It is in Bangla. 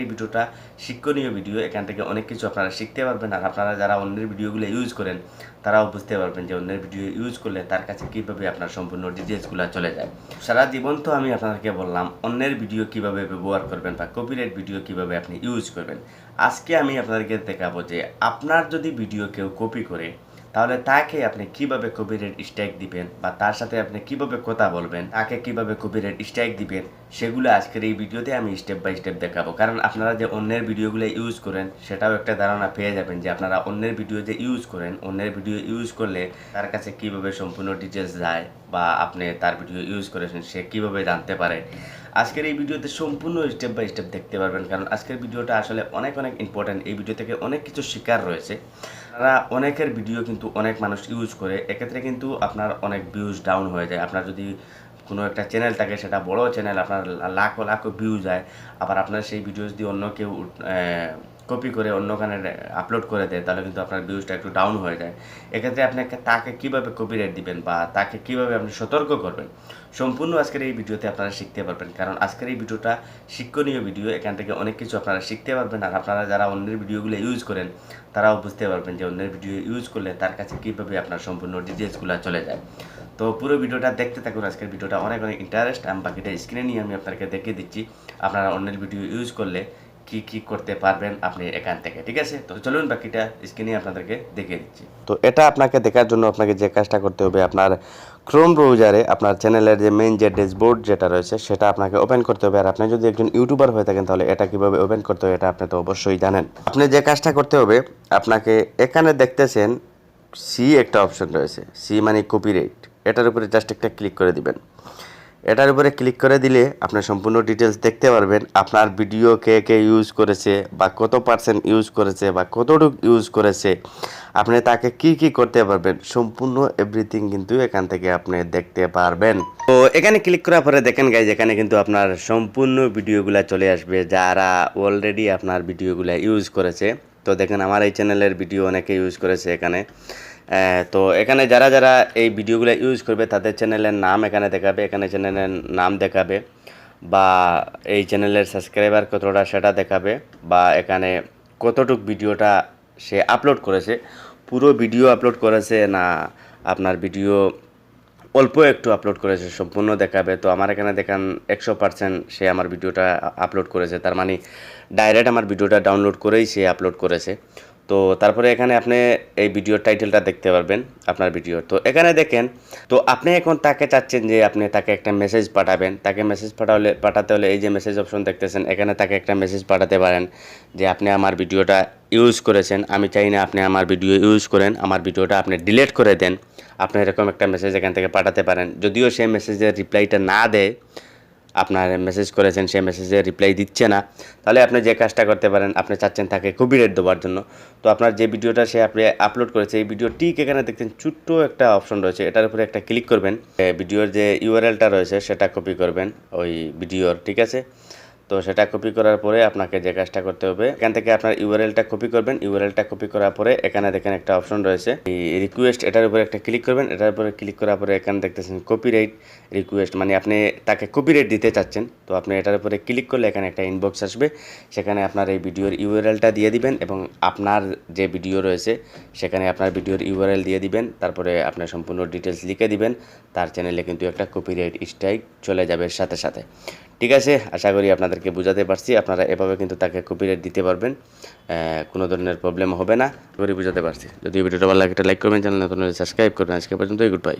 এই ভিডিওটা শিক্ষণীয় ভিডিও। এখান থেকে অনেক কিছু আপনারা শিখতে পারবেন আর আপনারা যারা অন্যের ভিডিওগুলো ইউজ করেন, তারাও বুঝতে পারবেন যে অন্যের ভিডিও ইউজ করলে তার কাছে কীভাবে আপনার সম্পূর্ণ ডিটেলসগুলো চলে যায়। সারা জীবন তো আমি আপনাদেরকে বললাম, অন্যের ভিডিও কীভাবে ব্যবহার করবেন বা কপিরাইট ভিডিও কীভাবে আপনি ইউজ করবেন। আজকে আমি আপনাদেরকে দেখাবো যে আপনার যদি ভিডিও কেউ কপি করে তাহলে তাকে আপনি কীভাবে কপিরাইট স্ট্রাইক দিবেন বা তার সাথে আপনি কীভাবে কথা বলবেন, তাকে কীভাবে কপিরাইট স্ট্রাইক দিবেন, সেগুলো আজকের এই ভিডিওতে আমি স্টেপ বাই স্টেপ দেখাবো। কারণ আপনারা যে অন্যের ভিডিওগুলো ইউজ করেন, সেটাও একটা ধারণা পেয়ে যাবেন যে আপনারা অন্যের ভিডিও যে ইউজ করেন, অন্যের ভিডিও ইউজ করলে তার কাছে কীভাবে সম্পূর্ণ ডিটেলস যায় বা আপনি তার ভিডিও ইউজ করেছেন, সে কীভাবে জানতে পারে। আজকের এই ভিডিওতে সম্পূর্ণ স্টেপ বাই স্টেপ দেখতে পারবেন, কারণ আজকের ভিডিওটা আসলে অনেক অনেক ইম্পর্ট্যান্ট এই ভিডিও থেকে অনেক কিছু শিকার রয়েছে। আপনারা অনেকের ভিডিও কিন্তু অনেক মানুষ ইউজ করে, এক্ষেত্রে কিন্তু আপনার অনেক ভিউজ ডাউন হয়ে যায়। আপনার যদি কোনো একটা চ্যানেল থাকে, সেটা বড় চ্যানেল আপনার লাখো লাখো ভিউ যায়। আবার আপনার সেই ভিডিও যদি অন্য কেউ কপি করে অন্য কানে আপলোড করে দেয়, তাহলে কিন্তু আপনার ভিউজটা একটু ডাউন হয়ে যায়। এক্ষেত্রে আপনাকে তাকে কীভাবে কপিরাইট দিবেন বা তাকে কীভাবে আপনি সতর্ক করবেন, সম্পূর্ণ আজকের এই ভিডিওতে আপনারা শিখতে পারবেন। কারণ আজকের এই ভিডিওটা শিক্ষণীয় ভিডিও, এখান থেকে অনেক কিছু আপনারা শিখতে পারবেন। আর আপনারা যারা অন্যের ভিডিওগুলো ইউজ করেন, তারাও বুঝতে পারবেন যে অন্যের ভিডিও ইউজ করলে তার কাছে কীভাবে আপনার সম্পূর্ণ ডিটেলসগুলো চলে যায়। তো পুরো ভিডিওটা দেখতে থাকুন। আজকের ভিডিওটা অনেক অনেক ইন্টারেস্ট আমি বাকিটা স্ক্রিনে নিয়ে আমি আপনাকে দেখিয়ে দিচ্ছি। আপনারা অন্যের ভিডিও ইউজ করলে কি কি করতে পারবেন আপনি এখান থেকে, ঠিক আছে? তো চলুন বাকিটা স্ক্রিনে আপনাদেরকে দেখিয়ে দিচ্ছি। তো এটা আপনাকে দেখার জন্য আপনাকে যে কাজটা করতে হবে, আপনার ক্রোম ব্রাউজারে আপনার চ্যানেলের যে মেইন যে ড্যাশবোর্ড যেটা রয়েছে, সেটা আপনাকে ওপেন করতে হবে। আর আপনি যদি একজন ইউটিউবার হয়ে থাকেন, তাহলে এটা কীভাবে ওপেন করতে হবে, এটা আপনি তো অবশ্যই জানেন। আপনি যে কাজটা করতে হবে, আপনাকে এখানে দেখতেছেন সি একটা অপশন রয়েছে সি মানে কপিরাইট এটার উপরে জাস্ট একটা ক্লিক করে দিবেন। এটার উপরে ক্লিক করে দিলে আপনার সম্পূর্ণ ডিটেলস দেখতে পারবেন, আপনার ভিডিও কে কে ইউজ করেছে বা কত পার্সেন্ট ইউজ করেছে বা কতটুকু ইউজ করেছে, আপনি তাকে কি কি করতে পারবেন, সম্পূর্ণ এভরিথিং কিন্তু এখান থেকে আপনি দেখতে পারবেন। তো এখানে ক্লিক করার পরে দেখেন গাইজ এখানে কিন্তু আপনার সম্পূর্ণ ভিডিওগুলো চলে আসবে, যারা অলরেডি আপনার ভিডিওগুলো ইউজ করেছে। তো দেখেন আমার এই চ্যানেলের ভিডিও অনেকে ইউজ করেছে এখানে। তো এখানে যারা যারা এই ভিডিওগুলো ইউজ করবে, তাদের চ্যানেলের নাম এখানে দেখাবে, এখানে চ্যানেলের নাম দেখাবে বা এই চ্যানেলের সাবস্ক্রাইবার কতটা সেটা দেখাবে বা এখানে কতটুক ভিডিওটা সে আপলোড করেছে, পুরো ভিডিও আপলোড করেছে না আপনার ভিডিও অল্প একটু আপলোড করেছে, সম্পূর্ণ দেখাবে। তো আমার এখানে দেখান একশো পার্সেন্ট সে আমার ভিডিওটা আপলোড করেছে। তার মানে ডাইরেক্ট আমার ভিডিওটা ডাউনলোড করেই সে আপলোড করেছে। তো তারপরে এখানে আপনি এই ভিডিওর টাইটেলটা দেখতে পারবেন, আপনার ভিডিও তো এখানে দেখেন, তো আপনি এখন তাকে চাচ্ছেন যে আপনি তাকে একটা মেসেজ পাঠাবেন। তাকে মেসেজ পাঠালে, পাঠাতে হলে এই যে মেসেজ অপশন দেখতেছেন, এখানে তাকে একটা মেসেজ পাঠাতে পারেন যে আপনি আমার ভিডিওটা ইউজ করেছেন। আমি চাই না আপনি আমার ভিডিও ইউজ করেন, আমার ভিডিওটা আপনি ডিলিট করে দেন। আপনি এরকম একটা মেসেজ এখান থেকে পাঠাতে পারেন। যদিও সেই মেসেজের রিপ্লাইটা না দেয়, আপনার মেসেজ করেছেন সে মেসেজে রিপ্লাই দিচ্ছে না। তাহলে আপনি যে কাজটা করতে পারেন, আপনি চাচ্ছেন তাকে কপিরাইট দেওয়ার জন্য। তো আপনার যে ভিডিওটা সে আপনি আপলোড করেছে, এই ভিডিও ঠিক এখানে দেখছেন, ছোট্ট একটা অপশন রয়েছে। এটার উপরে একটা ক্লিক করবেন। ভিডিওর যে ইউআরএলটা রয়েছে, সেটা কপি করবেন ওই ভিডিওর ঠিক আছে? তো সেটা কপি করার পরে আপনাকে যে কাজটা করতে হবে, এখান থেকে আপনার ইউআরএলটা কপি করবেন। ইউআরএলটা কপি করার পরে এখানে দেখেন একটা অপশন রয়েছে। রিকোয়েস্ট এটার উপরে একটা ক্লিক করবেন। এটার উপরে ক্লিক করার পরে এখানে দেখতেছেন কপিরাইট রিকোয়েস্ট মানে আপনি তাকে কপিরাইট দিতে চাচ্ছেন। তো আপনি এটার উপরে ক্লিক করলে এখানে একটা ইনবক্স আসবে। সেখানে আপনার এই ভিডিওর ইউআরএলটা দিয়ে দিবেন এবং আপনার যে ভিডিও রয়েছে, সেখানে আপনার ভিডিওর ইউআরএল দিয়ে দিবেন। তারপরে আপনার সম্পূর্ণ ডিটেলস লিখে দিবেন। তার চ্যানেলে কিন্তু একটা কপিরাইট স্ট্রাইক চলে যাবে সাথে সাথে। ঠিক আছে, আশা করি আপনাদেরকে বোঝাতে পারছি। আপনারা এভাবে কিন্তু তাকে কপিরাইট দিতে পারবেন। কোনো ধরনের প্রবলেম হবে না। করি বোঝাতে পারছি। যদি ভিডিওটা ভালো লাগে, একটা লাইক করবেন চ্যানেল নতুন সাবস্ক্রাইব করবেন। আজকে পর্যন্তই গুড বাই